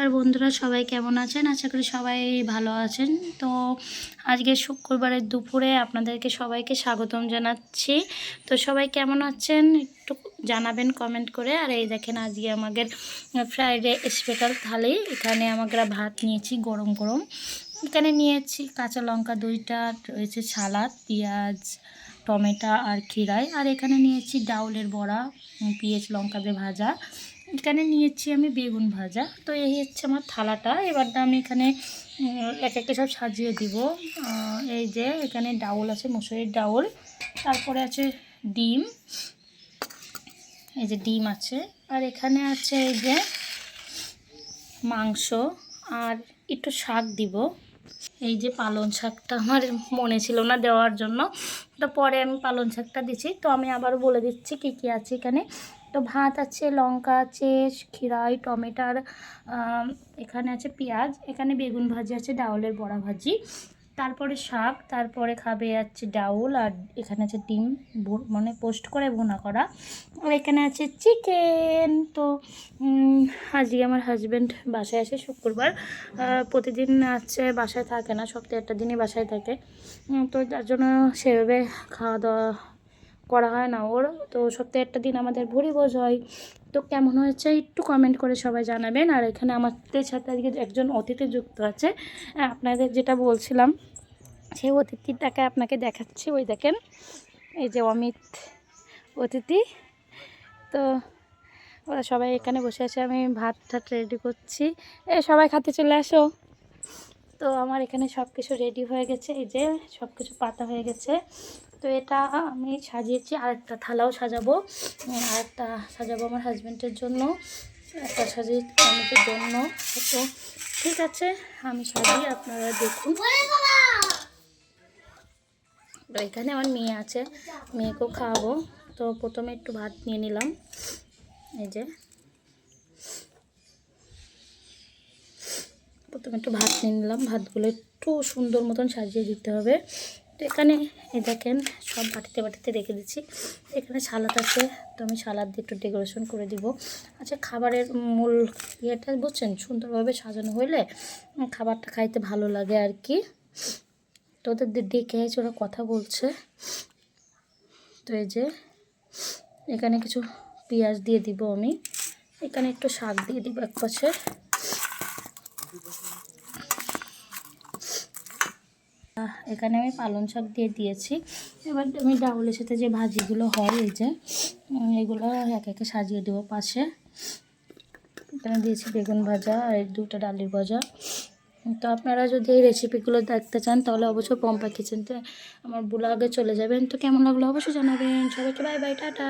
নমস্কার বন্ধুরা, সবাই কেমন আছেন? আশা করি সবাই ভালো আছেন। তো আজকে শুক্রবারের দুপুরে আপনাদেরকে সবাইকে স্বাগতম জানাচ্ছি। তো সবাই কেমন আছেন? একটু জানাবেন কমেন্ট করে। আর এই দেখেন আজকে আমাদের ফ্রাইডে স্পেশাল থালি। এখানে আমরা ভাত নিয়েছি গরম গরম। এখানে নিয়েছি কাঁচা লঙ্কা দুইটা, রয়েছে সালাদ, পেঁয়াজ, টমেটো আর খিরাই আর এখানে নিয়েছি ডাউলের বড়া পেঁয়াজ, লঙ্কা দিয়ে ভাজা। এখানে নিয়েছি আমি বেগুন ভাজা। তো এই হচ্ছে আমার থালাটা। এবার আমি এখানে এক একটা সব সাজিয়ে দিব। এই যে এখানে ডাউল আছে, মুসুরির ডাউল। তারপরে আছে ডিম। এই যে ডিম আছে। আর এখানে আছে এই যে মাংস। আর একটু শাক দিব। এই যে পালং শাকটা আমার মনে ছিল না দেওয়ার জন্য। তো পরে আমি পালং শাকটা দিছি তো আমি আবারও বলে দিচ্ছি কী কী আছে এখানে। তো ভাত আছে, লঙ্কা আছে খিরাই টমেটার এখানে আছে পেঁয়াজ, এখানে বেগুন ভাজি আছে, ডাউলের বড়া ভাজি, তারপরে শাক, তারপরে খাবে আছে ডাউল আর এখানে আছে ডিম মানে পোস্ট করে ভুনা করা, আর এখানে আছে চিকেন, তো আজকে আমার হাজব্যান্ড বাসায় আসে শুক্রবার প্রতিদিন আছে বাসায় থাকে না, সপ্তাহে একটা দিনই বাসায় থাকে তো যার জন্য সেভাবে খাওয়া দাওয়া করা হয় না ওর। তো সপ্তাহে একটা দিন আমাদের ভুড়ি ভোজ হয়। তো কেমন হয়েছে একটু কমেন্ট করে সবাই জানাবেন। আর এখানে আমাদের সাথে আজকে একজন অতিথি যুক্ত আছে। আহ, আপনাদের যেটা বলছিলাম সেই অতিথিটাকে আপনাকে দেখাচ্ছি। ওই দেখেন এই যে অমিত অতিথি। তো ওরা সবাই এখানে বসে আছে। আমি ভাত টাত রেডি করছি। এ সবাই খাতে চলে আসো। তো আমার এখানে সব কিছু রেডি হয়ে গেছে। এই যে সব কিছু পাতা হয়ে গেছে। তো এটা আমি সাজিয়েছি, আরেকটা থালাও সাজাবো আরেকটা সাজাবো আমার হাজব্যান্ডের জন্য, একটা সাজিয়ে জন্য। তো ঠিক আছে, আমি সাজিয়ে আপনারা দেখুন। এখানে আমার মেয়ে আছে, মেয়েকেও খাওয়াবো। তো প্রথমে একটু ভাত নিয়ে নিলাম, এই যে। প্রথমে একটু ভাত নিয়ে নিলাম, ভাতগুলো একটু সুন্দর মতন সাজিয়ে দিতে হবে। তো এখানে এই দেখেন, সব বাটিতে বাটিতে রেখে দিচ্ছি। এখানে সালাদ আছে, তো আমি সালাদ দিয়ে একটু ডেকোরেশন করে দিব। আচ্ছা খাবারের মূল ইয়েটা বুঝছেন? সুন্দরভাবে সাজানো হইলে খাবারটা খাইতে ভালো লাগে আর কি। তো ওদের ডেকে আছে ওরা কথা বলছে। তো এই যে, এখানে কিছু পেঁয়াজ দিয়ে দিব আমি। এখানে একটু শাক দিয়ে দিব এক পাশে। এখানে আমি পালং শাক দিয়ে দিয়েছি। এবার আমি ডাউলের সাথে যে ভাজিগুলো হয়, এই যে এগুলো এক একে সাজিয়ে দেবো পাশে। এখানে দিয়েছি বেগুন ভাজা আর দুটো ডালির ভাজা। তো আপনারা যদি এই রেসিপিগুলো দেখতে চান, তাহলে অবশ্যই পম্পা কিচেনতে আমার ব্লগে চলে যাবেন। তো কেমন লাগল অবশ্যই জানাবেন। সবাইকে বাই বাই টাটা।